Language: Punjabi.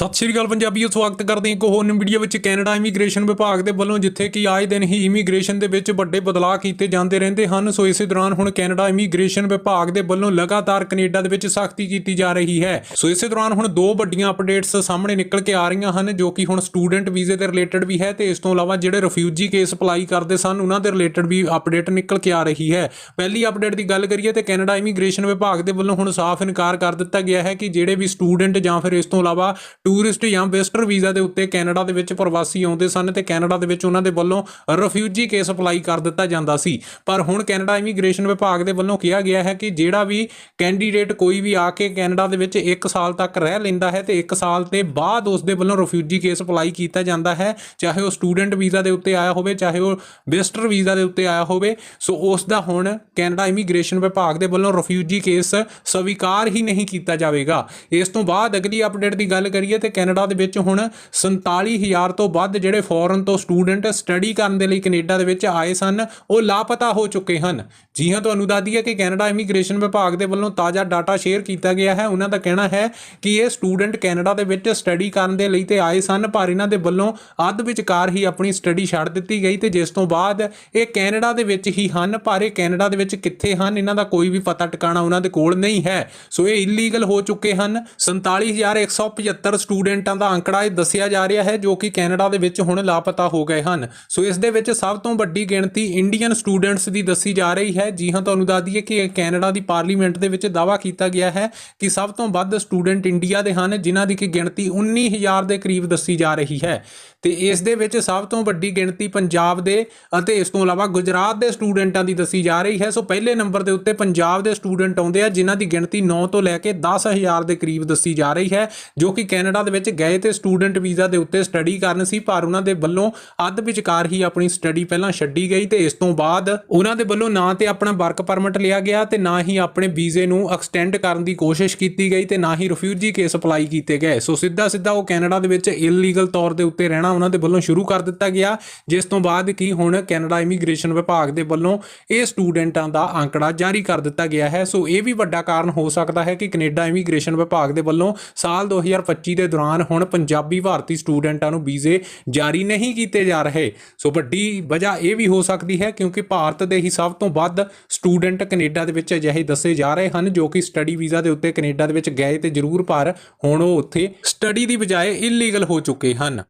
ਸਤਿ ਸ਼੍ਰੀ ਅਕਾਲ ਪੰਜਾਬੀਓ, ਸਵਾਗਤ ਕਰਦੇ ਹਾਂ ਇੱਕ ਹੋਰ ਨਵੀਂ ਵੀਡੀਓ ਵਿੱਚ ਕੈਨੇਡਾ ਇਮੀਗ੍ਰੇਸ਼ਨ ਵਿਭਾਗ ਦੇ ਵੱਲੋਂ ਜਿੱਥੇ ਕਿ ਆਏ ਦਿਨ ਹੀ ਇਮੀਗ੍ਰੇਸ਼ਨ ਦੇ ਵਿੱਚ ਵੱਡੇ ਬਦਲਾਅ ਕੀਤੇ ਜਾਂਦੇ ਰਹਿੰਦੇ ਹਨ, ਸੋ ਇਸੇ ਦੌਰਾਨ ਹੁਣ ਕੈਨੇਡਾ ਇਮੀਗ੍ਰੇਸ਼ਨ ਵਿਭਾਗ ਦੇ ਵੱਲੋਂ ਲਗਾਤਾਰ ਕੈਨੇਡਾ ਦੇ ਵਿੱਚ ਸਖਤੀ ਕੀਤੀ ਜਾ ਰਹੀ ਹੈ। ਸੋ ਇਸੇ ਦੌਰਾਨ ਹੁਣ ਦੋ ਵੱਡੀਆਂ ਅਪਡੇਟਸ ਸਾਹਮਣੇ ਨਿਕਲ ਕੇ ਆ ਰਹੀਆਂ ਹਨ, ਜੋ ਕਿ ਹੁਣ ਸਟੂਡੈਂਟ ਵੀਜ਼ੇ ਦੇ ਰਿਲੇਟਡ ਵੀ ਹੈ ਤੇ ਇਸ ਤੋਂ ਇਲਾਵਾ ਜਿਹੜੇ ਰਿਫਿਊਜੀ ਕੇਸ ਅਪਲਾਈ ਕਰਦੇ ਸਨ, ਉਹਨਾਂ ਦੇ ਰਿਲੇਟਡ ਵੀ ਅਪਡੇਟ ਨਿਕਲ ਕੇ ਆ ਰਹੀ ਹੈ। ਪਹਿਲੀ ਅਪਡੇਟ ਦੀ ਗੱਲ ਕਰੀਏ ਤੇ ਕੈਨੇਡਾ ਇਮੀਗ੍ਰੇਸ਼ਨ ਵਿਭਾਗ ਦੇ ਵੱਲੋਂ ਹੁਣ ਸਾਫ਼ ਇਨਕਾਰ ਕਰ ਦਿੱਤਾ ਗਿਆ ਹੈ ਕਿ ਜਿਹੜੇ ਵੀ ਸਟੂਡੈਂਟ ਜਾਂ ਫਿਰ ਇਸ ਤੋਂ ਇਲਾਵਾ ਟੂਰਿਸਟ ਜਾਂ ਵਿਜ਼ਟਰ ਵੀਜ਼ਾ ਦੇ ਉੱਤੇ ਕੈਨੇਡਾ ਦੇ ਵਿੱਚ ਪ੍ਰਵਾਸੀ ਆਉਂਦੇ ਸਨ ਤੇ ਕੈਨੇਡਾ ਦੇ ਵਿੱਚ ਉਹਨਾਂ ਦੇ ਵੱਲੋਂ ਰਿਫਿਊਜੀ ਕੇਸ ਅਪਲਾਈ ਕਰ ਦਿੱਤਾ ਜਾਂਦਾ ਸੀ। ਪਰ ਹੁਣ ਕੈਨੇਡਾ ਇਮੀਗ੍ਰੇਸ਼ਨ ਵਿਭਾਗ ਦੇ ਵੱਲੋਂ ਕਿਹਾ ਗਿਆ ਹੈ ਕਿ ਜਿਹੜਾ ਵੀ ਕੈਂਡੀਡੇਟ ਕੋਈ ਵੀ ਆ ਕੇ ਕੈਨੇਡਾ ਦੇ ਵਿੱਚ 1 ਸਾਲ ਤੱਕ ਰਹਿ ਲੈਂਦਾ ਹੈ ਤੇ 1 ਸਾਲ ਦੇ ਬਾਅਦ ਉਸ ਦੇ ਵੱਲੋਂ ਰਿਫਿਊਜੀ ਕੇਸ ਅਪਲਾਈ ਕੀਤਾ ਜਾਂਦਾ ਹੈ, ਚਾਹੇ ਉਹ ਸਟੂਡੈਂਟ ਵੀਜ਼ਾ ਦੇ ਉੱਤੇ ਆਇਆ ਹੋਵੇ, ਚਾਹੇ ਉਹ ਵਿਜ਼ਟਰ ਵੀਜ਼ਾ ਦੇ ਉੱਤੇ ਆਇਆ ਹੋਵੇ। ਸੋ ਉਸ ਦਾ ਹੁਣ ਕੈਨੇਡਾ ਇਮੀਗ੍ਰੇਸ਼ਨ ਵਿਭਾਗ ਦੇ ਵੱਲੋਂ ਰਿਫਿਊਜੀ ਕੇਸ ਸਵੀਕਾਰ ਹੀ ਨਹੀਂ ਕੀਤਾ ਜਾਵੇਗਾ। ਇਸ ਤੋਂ ਬਾਅਦ ਅਗਲੀ ਅਪਡੇਟ ਦੀ ਗੱਲ ਕਰੀਏ ਤੇ ਕੈਨੇਡਾ ਦੇ ਵਿੱਚ ਹੁਣ 47000 ਤੋਂ ਵੱਧ ਜਿਹੜੇ ਫੋਰਨ ਤੋਂ ਸਟੂਡੈਂਟ ਸਟੱਡੀ ਕਰਨ ਦੇ ਲਈ ਕੈਨੇਡਾ ਦੇ ਵਿੱਚ ਆਏ ਸਨ, ਉਹ ਲਾਪਤਾ ਹੋ ਚੁੱਕੇ ਹਨ। ਜੀ ਹਾਂ, ਤੁਹਾਨੂੰ ਦੱਸ ਦਈਏ ਕਿ ਕੈਨੇਡਾ ਇਮੀਗ੍ਰੇਸ਼ਨ ਵਿਭਾਗ ਦੇ ਵੱਲੋਂ ਤਾਜ਼ਾ ਡਾਟਾ ਸ਼ੇਅਰ ਕੀਤਾ ਗਿਆ ਹੈ। ਉਹਨਾਂ ਦਾ ਕਹਿਣਾ ਹੈ ਕਿ ਇਹ ਸਟੂਡੈਂਟ ਕੈਨੇਡਾ ਦੇ ਵਿੱਚ ਸਟੱਡੀ ਕਰਨ ਦੇ ਲਈ ਤੇ ਆਏ ਸਨ, ਪਰ ਇਹਨਾਂ ਦੇ ਵੱਲੋਂ ਅੱਧ ਵਿਚਕਾਰ ਹੀ ਆਪਣੀ ਸਟੱਡੀ ਛੱਡ ਦਿੱਤੀ ਗਈ ਤੇ ਜਿਸ ਤੋਂ ਬਾਅਦ ਇਹ ਕੈਨੇਡਾ ਦੇ ਵਿੱਚ ਹੀ ਹਨ, ਪਰ ਇਹ ਕੈਨੇਡਾ ਦੇ ਵਿੱਚ ਕਿੱਥੇ ਹਨ, ਇਹਨਾਂ ਦਾ ਕੋਈ ਵੀ ਪਤਾ ਟਿਕਾਣਾ ਉਹਨਾਂ ਦੇ ਕੋਲ ਨਹੀਂ ਹੈ। ਸੋ ਇਹ ਇਲੀਗਲ ਹੋ ਚੁੱਕੇ ਹਨ। 47175 ਸਟੂਡੈਂਟਾਂ ਦਾ ਅੰਕੜਾ ਇਹ ਦੱਸਿਆ ਜਾ ਰਿਹਾ ਹੈ ਜੋ ਕਿ ਕੈਨੇਡਾ ਦੇ ਵਿੱਚ ਹੁਣ ਲਾਪਤਾ ਹੋ ਗਏ ਹਨ। ਸੋ ਇਸ ਦੇ ਵਿੱਚ ਸਭ ਤੋਂ ਵੱਡੀ ਗਿਣਤੀ ਇੰਡੀਅਨ ਸਟੂਡੈਂਟਸ ਦੀ ਦੱਸੀ ਜਾ ਰਹੀ ਹੈ। ਜੀ ਹਾਂ, ਤੁਹਾਨੂੰ ਦੱਸ ਦਈਏ ਕਿ ਕੈਨੇਡਾ ਦੀ ਪਾਰਲੀਮੈਂਟ ਦੇ ਵਿੱਚ ਦਾਅਵਾ ਕੀਤਾ ਗਿਆ ਹੈ ਕਿ ਸਭ ਤੋਂ ਵੱਧ ਸਟੂਡੈਂਟ ਇੰਡੀਆ ਦੇ ਹਨ, ਜਿਨ੍ਹਾਂ ਦੀ ਕਿ ਗਿਣਤੀ 19000 ਦੇ ਕਰੀਬ ਦੱਸੀ ਜਾ ਰਹੀ ਹੈ। ਤੇ ਇਸ ਦੇ ਵਿੱਚ ਸਭ ਤੋਂ ਵੱਡੀ ਗਿਣਤੀ ਪੰਜਾਬ ਦੇ ਅਤੇ ਇਸ ਤੋਂ ਇਲਾਵਾ ਗੁਜਰਾਤ ਦੇ ਸਟੂਡੈਂਟਾਂ ਦੀ ਦੱਸੀ ਜਾ ਰਹੀ ਹੈ। ਸੋ ਪਹਿਲੇ ਨੰਬਰ ਦੇ ਉੱਤੇ ਪੰਜਾਬ ਦੇ ਸਟੂਡੈਂਟ ਆਉਂਦੇ ਆ, ਜਿਨ੍ਹਾਂ ਦੀ ਗਿਣਤੀ 9 ਤੋਂ ਲੈ ਕੇ 10000 ਦੇ ਕਰੀਬ ਦੱਸੀ ਜਾ ਰਹੀ ਹੈ, ਜੋ ਕਿ ਕੈਨੇਡਾ ਕੈਨੇਡਾ ਦੇ ਵਿੱਚ ਗਏ ਤੇ ਸਟੂਡੈਂਟ ਵੀਜ਼ਾ ਦੇ ਉੱਤੇ ਸਟੱਡੀ ਕਰਨ ਸੀ, ਪਰ ਉਹਨਾਂ ਦੇ ਵੱਲੋਂ ਅੱਧ ਵਿਚਕਾਰ ਹੀ ਆਪਣੀ ਸਟੱਡੀ ਪਹਿਲਾਂ ਛੱਡੀ ਗਈ ਤੇ ਇਸ ਤੋਂ ਬਾਅਦ ਉਹਨਾਂ ਦੇ ਵੱਲੋਂ ਨਾ ਤੇ ਆਪਣਾ ਵਰਕ ਪਰਮਿਟ ਲਿਆ ਗਿਆ ਤੇ ਨਾ ਹੀ ਆਪਣੇ ਵੀਜ਼ੇ ਨੂੰ ਐਕਸਟੈਂਡ ਕਰਨ ਦੀ ਕੋਸ਼ਿਸ਼ ਕੀਤੀ ਗਈ ਤੇ ਨਾ ਹੀ ਰਿਫਿਊਜੀ ਕੇਸ ਅਪਲਾਈ ਕੀਤੇ ਗਏ। ਸੋ ਸਿੱਧਾ ਸਿੱਧਾ ਉਹ ਕੈਨੇਡਾ ਦੇ ਵਿੱਚ ਇਲੀਗਲ ਤੌਰ ਦੇ ਉੱਤੇ ਰਹਿਣਾ ਉਹਨਾਂ ਦੇ ਵੱਲੋਂ ਸ਼ੁਰੂ ਕਰ ਦਿੱਤਾ ਗਿਆ, ਜਿਸ ਤੋਂ ਬਾਅਦ ਕੀ ਹੁਣ ਕੈਨੇਡਾ ਇਮੀਗ੍ਰੇਸ਼ਨ ਵਿਭਾਗ ਦੇ ਵੱਲੋਂ ਇਹ ਸਟੂਡੈਂਟਾਂ ਦਾ ਅੰਕੜਾ ਜਾਰੀ ਕਰ ਦਿੱਤਾ ਗਿਆ ਹੈ। ਸੋ ਇਹ ਵੀ ਵੱਡਾ ਕਾਰਨ ਹੋ ਸਕਦਾ ਹੈ ਕਿ ਕੈਨੇਡਾ ਇਮੀਗ੍ਰੇਸ਼ਨ ਵਿਭਾਗ ਦੇ ਵੱਲੋਂ ਸਾਲ 2025 ਦੇ ਦੌਰਾਨ ਹੁਣ ਪੰਜਾਬੀ ਭਾਰਤੀ ਸਟੂਡੈਂਟਾਂ ਨੂੰ ਵੀਜ਼ੇ ਜਾਰੀ ਨਹੀਂ ਕੀਤੇ ਜਾ ਰਹੇ। ਸੋ ਵੱਡੀ ਵਜ੍ਹਾ ਇਹ ਵੀ ਹੋ ਸਕਦੀ ਹੈ ਕਿਉਂਕਿ ਭਾਰਤ ਦੇ ਹੀ ਸਭ ਤੋਂ ਵੱਧ ਸਟੂਡੈਂਟ ਕੈਨੇਡਾ ਦੇ ਵਿੱਚ ਅਜਿਹੇ ਦੱਸੇ ਜਾ ਰਹੇ ਹਨ ਜੋ ਕਿ ਸਟੱਡੀ ਵੀਜ਼ਾ ਦੇ ਉੱਤੇ ਕੈਨੇਡਾ ਦੇ ਵਿੱਚ ਗਏ ਤੇ ਜ਼ਰੂਰ ਪਰ ਹੁਣ ਉਹ ਉੱਥੇ ਸਟੱਡੀ ਦੀ ਬਜਾਏ ਇਲੀਗਲ ਹੋ ਚੁੱਕੇ ਹਨ।